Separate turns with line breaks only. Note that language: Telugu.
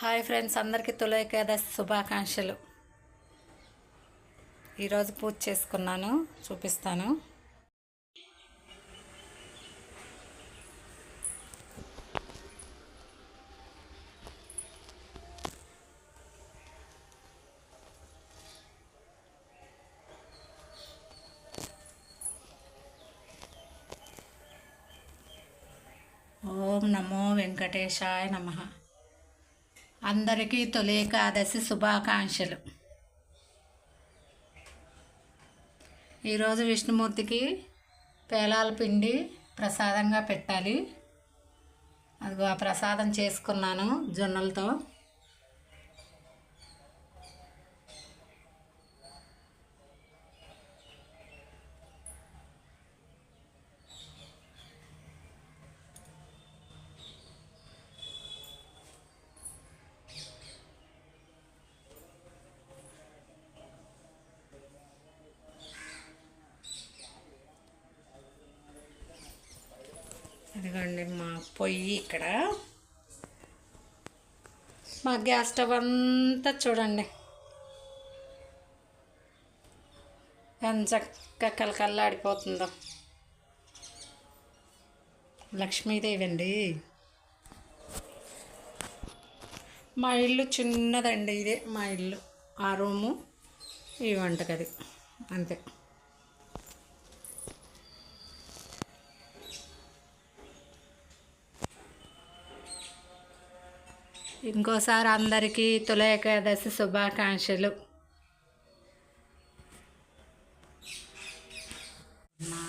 హాయ్ ఫ్రెండ్స్ అందరికీ తొలి ఏకాదశి శుభాకాంక్షలు. ఈరోజు పూజ చేసుకున్నాను చూపిస్తాను. ఓం నమో వెంకటేశాయ నమః. అందరికీ తొలి ఏకాదశి శుభాకాంక్షలు. ఈరోజు విష్ణుమూర్తికి పేలాల పిండి ప్రసాదంగా పెట్టాలి. అదిగో ఆ ప్రసాదం చేసుకున్నాను జొన్నలతో. ఇదిగోండి మా పొయ్యి ఇక్కడ. మా గ్యాస్ స్టవ్ అంతా చూడండి. ఎంత చక్కగా కలకల్లాడిపోతుందో లక్ష్మీదేవి అండి మా ఇల్లు చిన్నదండి ఇదే మా ఇల్లు. ఆ రూము ఈ వంటగది. అంతే. ఇంకోసారి అందరికీ తుల ఏకాదశి శుభాకాంక్షలు.